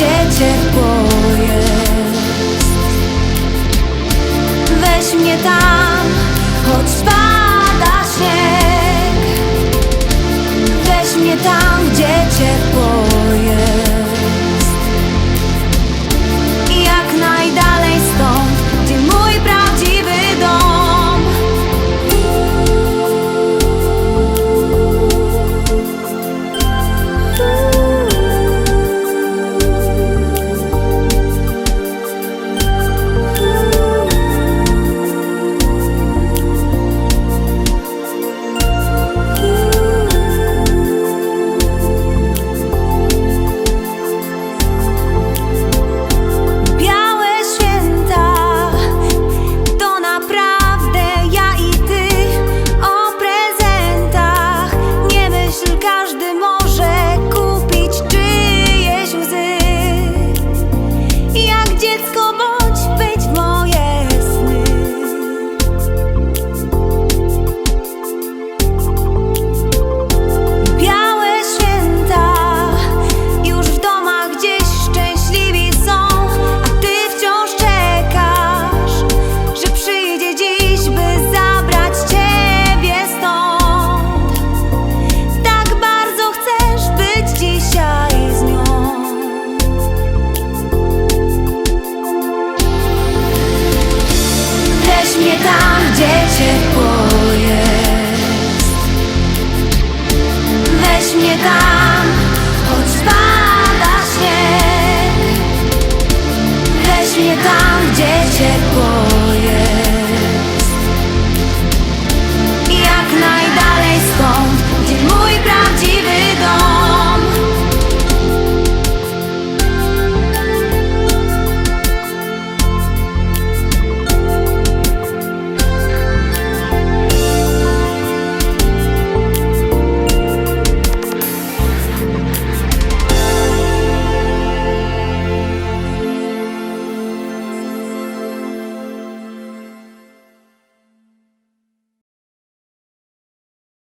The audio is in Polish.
gdzie ciepło jest. Weź mnie tam, choć pada śnieg. Weź mnie tam, gdzie ciepło jest check